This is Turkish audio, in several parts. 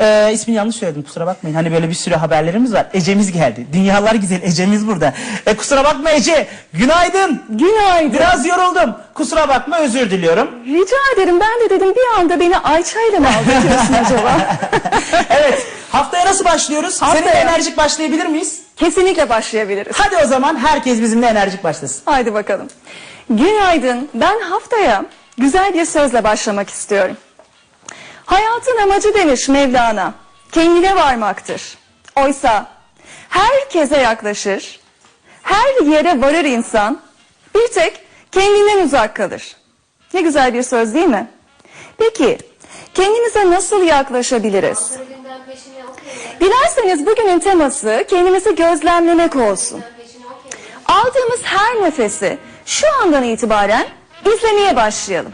Ee, ismini yanlış söyledim kusura bakmayın. Hani böyle bir sürü haberlerimiz var. Ece'miz geldi. Dünyalar güzel Ece'miz burada. E, kusura bakma Ece. Günaydın. Günaydın. Biraz yoruldum. Kusura bakma özür diliyorum. Rica ederim. Ben de dedim bir anda beni Ayça ile mi aldatıyorsun acaba? Evet. Haftaya nasıl başlıyoruz? Haftaya. Seninle enerjik başlayabilir miyiz? Kesinlikle başlayabiliriz. Hadi o zaman herkes bizimle enerjik başlasın. Haydi bakalım. Günaydın. Ben haftaya güzel bir sözle başlamak istiyorum. Hayatın amacı demiş Mevlana. Kendine varmaktır. Oysa herkese yaklaşır, her yere varır insan, bir tek kendinden uzak kalır. Ne güzel bir söz değil mi? Peki, kendimize nasıl yaklaşabiliriz? Dilerseniz bugünün teması kendimizi gözlemlemek olsun. Aldığımız her nefesi şu andan itibaren izlemeye başlayalım.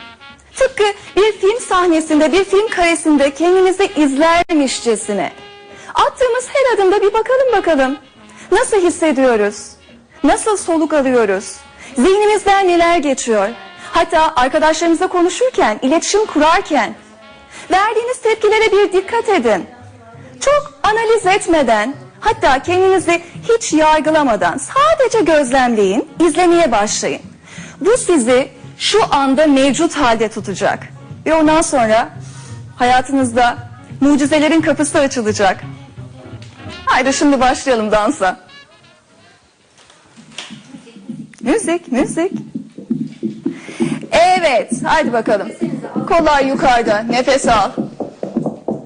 Tıpkı bir film sahnesinde, bir film karesinde kendimizi izlermişçesine. Attığımız her adımda bir bakalım bakalım. Nasıl hissediyoruz? Nasıl soluk alıyoruz? Zihnimizden neler geçiyor? Hatta arkadaşlarımızla konuşurken, iletişim kurarken verdiğiniz tepkilere bir dikkat edin. Çok analiz etmeden, hatta kendinizi hiç yargılamadan sadece gözlemleyin, izlemeye başlayın. Bu sizi şu anda mevcut halde tutacak. Ve ondan sonra hayatınızda mucizelerin kapısı açılacak. Haydi şimdi başlayalım dansa. Müzik, müzik. Evet, haydi bakalım. Kollar yukarıda, nefes al.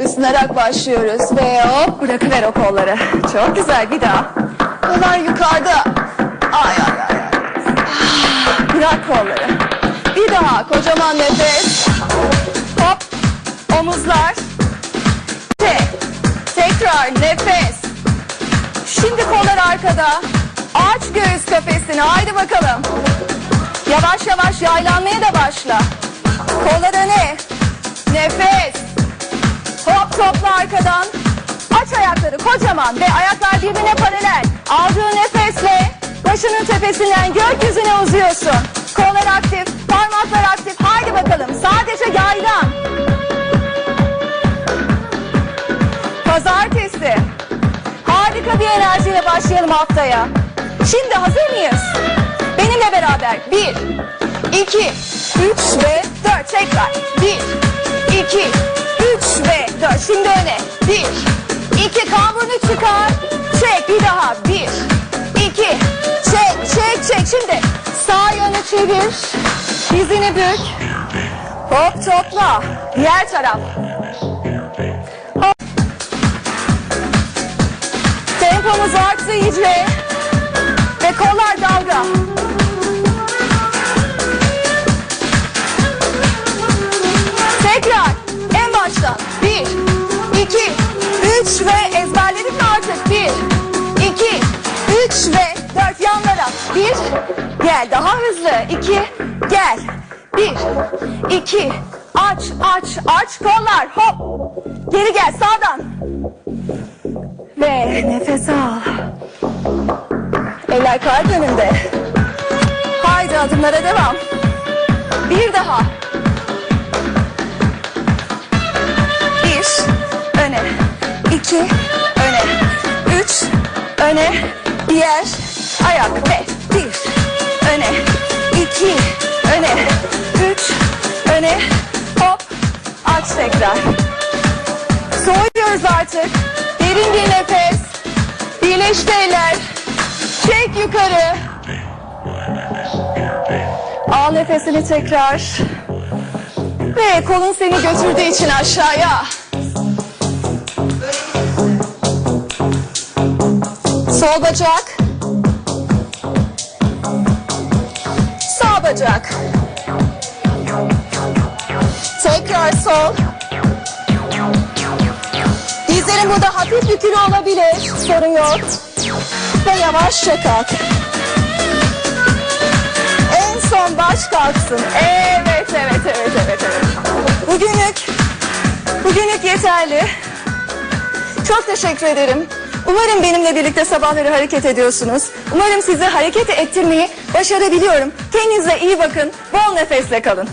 Isınarak başlıyoruz ve hop bırakıver o kolları. Çok güzel bir daha. Kollar yukarıda. Ay ay ay. ay. Ah, Bırak kolları. Daha kocaman nefes. Hop omuzlar. Tek. Tekrar nefes. Şimdi kollar arkada. Aç göğüs kafesini. Haydi bakalım. Yavaş yavaş yaylanmaya da başla. Kollar öne. Nefes. Hop topla arkadan. Aç ayakları kocaman ve ayaklar birbirine paralel. Aldığın nefesle başının tepesinden gökyüzüne uzuyorsun. Aktif, parmaklar aktif. Haydi bakalım sadece yaylan. Pazartesi. Harika bir enerjiyle başlayalım haftaya. Şimdi hazır mıyız? Benimle beraber. Bir, iki, üç ve dört. Tekrar. Bir, iki, üç ve dört. Şimdi öne. Bir, iki, kamburunu çıkar. Çek bir daha. Bir, iki, çek, çek, çek. Şimdi çevir. Dizini bük. Hop topla. Diğer taraf. Hop. Tempomuz arttı iyice. Ve kollar dalga. Tekrar en baştan. Bir, iki, üç ve ezberledik mi artık? Bir, iki, üç ve dört yanlara. Bir, gel daha hızlı. İki, gel. Bir, iki, aç, aç, aç kollar. Hop. Geri gel sağdan. Ve nefes al. Eller kalp önünde. Haydi adımlara devam. Bir daha. Bir, öne. iki, öne. Üç, öne. Diğer ayak ve bir. İki, öne. Üç, öne. Hop. Aç tekrar. Soğuyoruz artık. Derin bir nefes. Birleşti eller. Çek yukarı. Al nefesini tekrar. Ve kolun seni götürdüğü için aşağıya. Sol bacak. Sağ bacak. Tekrar sol. Dizlerin burada hafif bükülü olabilir. Sorun yok. Ve yavaşça kalk. En son baş kalksın. Evet, evet, evet, evet, evet. Bugünlük, bugünlük yeterli. Çok teşekkür ederim. Umarım benimle birlikte sabahları hareket ediyorsunuz. Umarım sizi hareket ettirmeyi başarabiliyorum. Kendinize iyi bakın. Bol nefesle kalın.